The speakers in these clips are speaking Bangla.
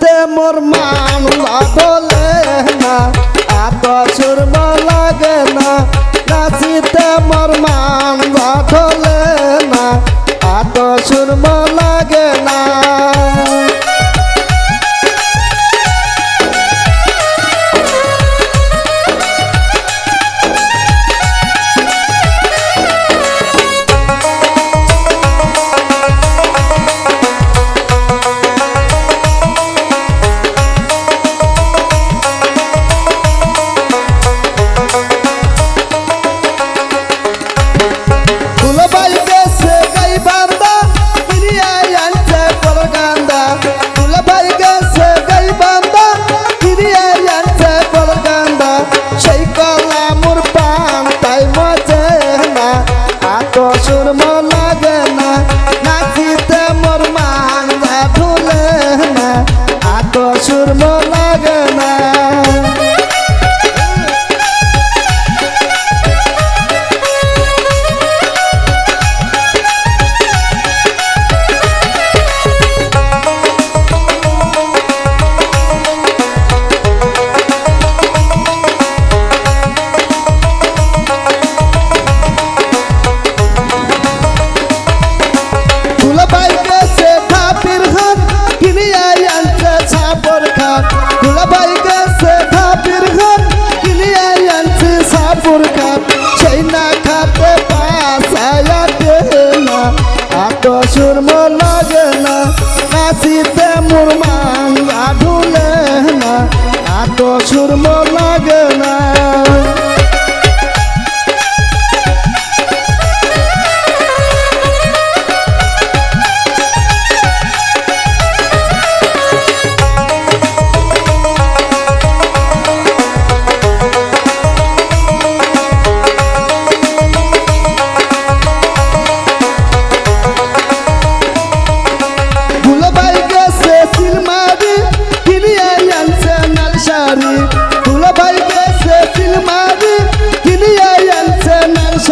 তে মোর মামলা বলে না আত সুরম লাগে না, নাচিতে মোর মামলা ঢলে না আত সুরমা Kasurma por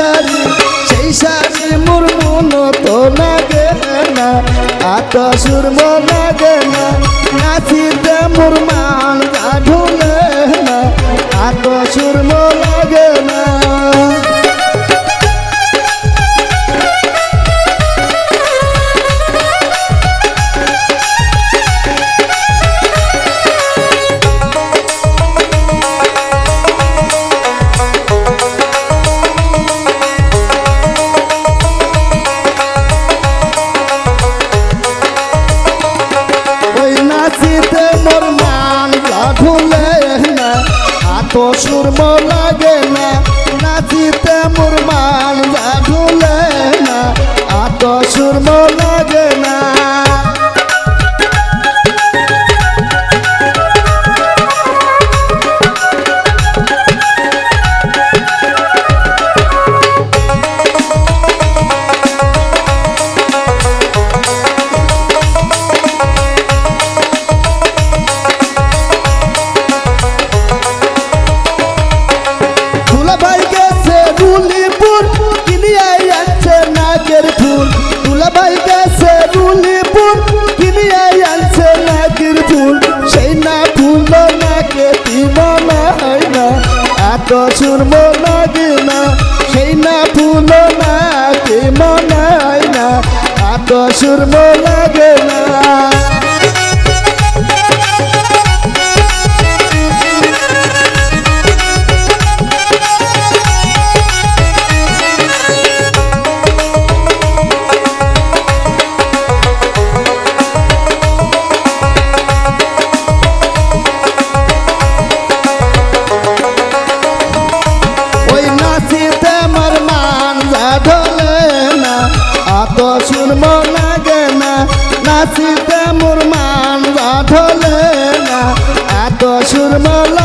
শাড়ি সেই শাড়ি মোর মন তো লাগে না আত সুর মন লাগে না, নাচিতে মোর মা শ্বশুর লাগে না নাচিতে মোর মা কচুর্ম লাগে না সেই না ফুল না। কে মনে না আত মনে কাশিতে মোর মান বাঁধলে না। এত সুরমাল